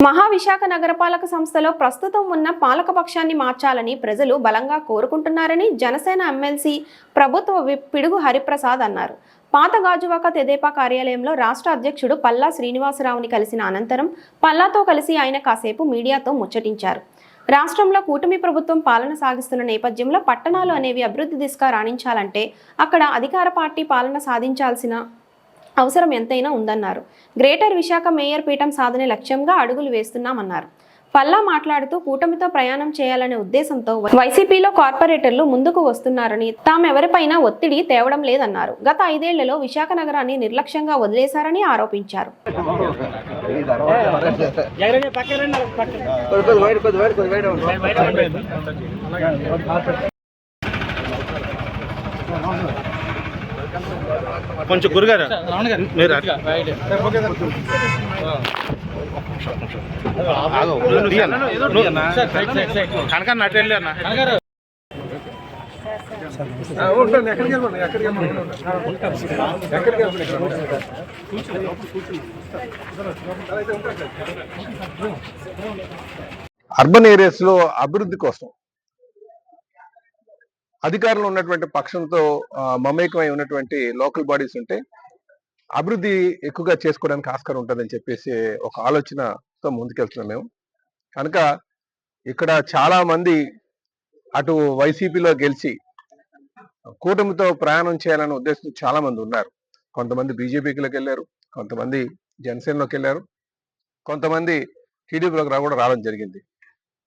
మహావిశాఖ నగరపాలక సంస్థలో ప్రస్తుతం ఉన్న పాలకపక్షాన్ని మార్చాలని ప్రజలు బలంగా కోరుకుంటున్నారని జనసేన ఎమ్మెల్సీ ప్రభుత్వ విప్ పిడుగు హరిప్రసాద్ అన్నారు. పాత గాజువాక తెదేపా కార్యాలయంలో రాష్ట్ర అధ్యక్షుడు పల్లా శ్రీనివాసరావుని కలిసిన అనంతరం పల్లాతో కలిసి ఆయన కాసేపు మీడియాతో ముచ్చటించారు. రాష్ట్రంలో కూటమి ప్రభుత్వం పాలన సాగిస్తున్న నేపథ్యంలో పట్టణాలు అనేవి అభివృద్ధి దిశగా రాణించాలంటే అక్కడ అధికార పార్టీ పాలన సాధించాల్సిన అవసరం ఎంతైనా ఉందన్నారు గ్రేటర్ విశాఖ మేయర్ పీఠం సాధనే లక్ష్యంగా అడుగులు వేస్తున్నామన్నారు పల్లా మాట్లాడుతూ కూటమితో ప్రయాణం చేయాలనే ఉద్దేశంతో వైసీపీలో కార్పొరేటర్లు ముందుకు వస్తున్నారని తామెవరిపైనా ఒత్తిడి తేవడం లేదన్నారు గత ఐదేళ్ళలో విశాఖ నగరాన్ని నిర్లక్ష్యంగా వదిలేశారని ఆరోపించారు కొంచెం గురుగారు మీరు కనకన్న అటు. వెళ్ళి అన్న ఉంటుంది ఎక్కడికి వెళ్ళండి ఎక్కడికి వెళ్ళండి ఎక్కడికి వెళ్ళండి అర్బన్ ఏరియాస్లో అభివృద్ధి కోసం అధికారంలో ఉన్నటువంటి పక్షంతో మమేకమై ఉన్నటువంటి లోకల్ బాడీస్ ఉంటే అభివృద్ధి ఎక్కువగా చేసుకోవడానికి ఆస్కారం ఉంటుందని చెప్పేసి ఒక ఆలోచనతో ముందుకెళ్తున్నాం మేము. కనుక ఇక్కడ చాలా మంది అటు వైసీపీలో గెలిచి కూటమితో ప్రయాణం చేయాలనే ఉద్దేశంతో చాలా మంది ఉన్నారు. కొంతమంది బీజేపీలోకి వెళ్ళారు కొంతమంది జనసేనలోకి వెళ్ళారు కొంతమంది టీడీపీలోకి రా కూడా రావడం జరిగింది.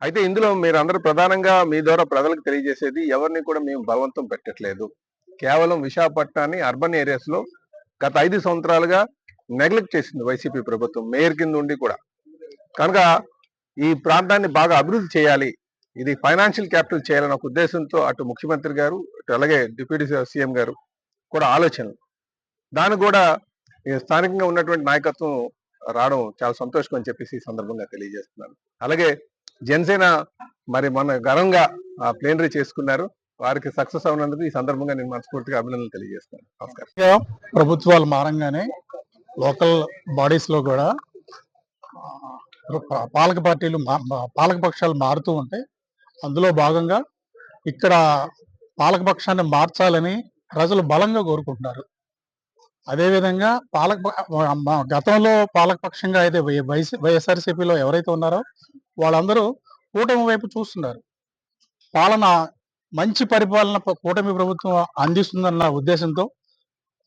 అయితే ఇందులో మీరు ప్రధానంగా మీ ద్వారా ప్రజలకు తెలియజేసేది ఎవరిని కూడా మేము బలవంతం పెట్టట్లేదు. కేవలం విశాఖపట్నాన్ని అర్బన్ ఏరియాస్లో గత ఐదు సంవత్సరాలుగా నెగ్లెక్ట్ చేసింది వైసీపీ ప్రభుత్వం మేయర్ కింద ఉండి కూడా. కనుక ఈ ప్రాంతాన్ని బాగా అభివృద్ధి చేయాలి. ఇది ఫైనాన్షియల్ క్యాపిటల్ చేయాలనే ఒక ఉద్దేశంతో అటు ముఖ్యమంత్రి గారు అటు అలాగే డిప్యూటీ సీఎం గారు కూడా ఆలోచనలు. దాన్ని కూడా ఈ స్థానికంగా ఉన్నటువంటి నాయకత్వం రావడం చాలా సంతోషం అని చెప్పేసి ఈ సందర్భంగా తెలియజేస్తున్నాను. అలాగే జనసేన మరి మన ఘనంగా ప్లేనరీ చేసుకున్నారు. వారికి సక్సెస్ అవునందుకు ఈ సందర్భంగా నేను మనస్ఫూర్తిగా అభినందనలు తెలియజేస్తున్నాను. నమస్కారం. ప్రభుత్వాలు మారంగానే లోకల్ బాడీస్లో కూడా పాలక పార్టీలు పాలక పక్షాలు మారుతూ ఉంటాయి అందులో భాగంగా ఇక్కడ పాలకపక్షాన్ని మార్చాలని ప్రజలు బలంగా కోరుకుంటున్నారు. అదేవిధంగా పాలక మా- గతంలో పాలకపక్షంగా అయితే వై- వైఎస్ఆర్సీపీలో ఎవరైతే ఉన్నారో వాళ్ళందరూ కూటమి వైపు చూస్తున్నారు. పాలన మంచి పరిపాలన కూటమి ప్రభుత్వం అందిస్తుందన్న ఉద్దేశంతో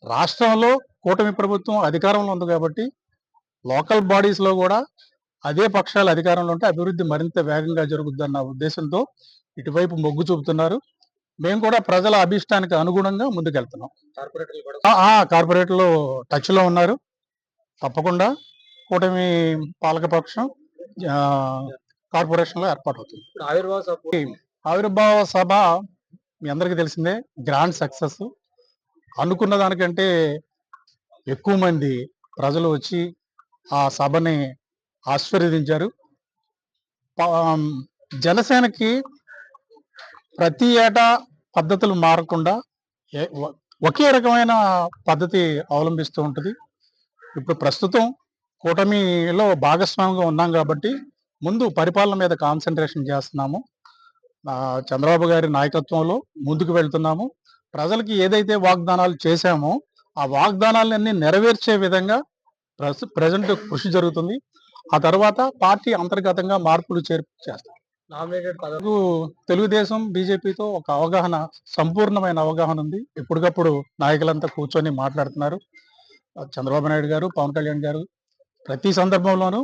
రాష్ట్రంలో కూటమి ప్రభుత్వం అధికారంలో ఉంది కాబట్టి లోకల్ బాడీస్లో కూడా అదే పక్షాలు అధికారంలో ఉంటే అభివృద్ధి మరింత వేగంగా జరుగుద్దన్న ఉద్దేశంతో ఇటువైపు మొగ్గు చూపుతున్నారు. మేము కూడా ప్రజల అభిష్టానికి అనుగుణంగా ముందుకెళ్తున్నాం. కార్పొరేటర్లు టచ్లో ఉన్నారు. తప్పకుండా కూటమి పాలకపక్షం ఆ, కార్పొరేషన్లో ఏర్పాటు అవుతుంది. ఆవిర్భావ సభ ఆవిర్భావ సభ మీ అందరికీ తెలిసిందే గ్రాండ్ సక్సెస్. అనుకున్న దానికంటే ఎక్కువ మంది ప్రజలు వచ్చి ఆ సభని ఆశీర్వదించారు. జనసేనకి ప్రతి ఏటా పద్ధతులు మారకుండా ఏ- ఒకే రకమైన పద్ధతి అవలంబిస్తూ ఉంటుంది. ఇప్పుడు ప్రస్తుతం కూటమిలో భాగస్వామిగా ఉన్నాం కాబట్టి ముందు పరిపాలన మీద కాన్సన్ట్రేషన్ చేస్తున్నాము. చంద్రబాబు గారి నాయకత్వంలో ముందుకు వెళ్తున్నాము. ప్రజలకి ఏదైతే వాగ్దానాలు చేశామో ఆ వాగ్దానాలన్నీ నెరవేర్చే విధంగా ప్రజెంట్ కృషి జరుగుతుంది. ఆ తర్వాత పార్టీ అంతర్గతంగా మార్పులు చేర్పు చేస్తాం. నామినేటెడ్ పదవి తెలుగుదేశం బీజేపీతో ఒక అవగాహన సంపూర్ణమైన అవగాహన ఉంది. ఎప్పటికప్పుడు నాయకులంతా కూర్చొని మాట్లాడుతున్నారు. చంద్రబాబు నాయుడు గారు పవన్ కళ్యాణ్ గారు ప్రతి సందర్భంలోనూ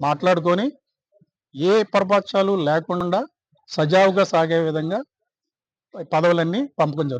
మాట్లాడుకొని ఏ పరపక్షాలు లేకుండా సజావుగా సాగే విధంగా పదవులన్నీ పంపకం జరుగుతుంది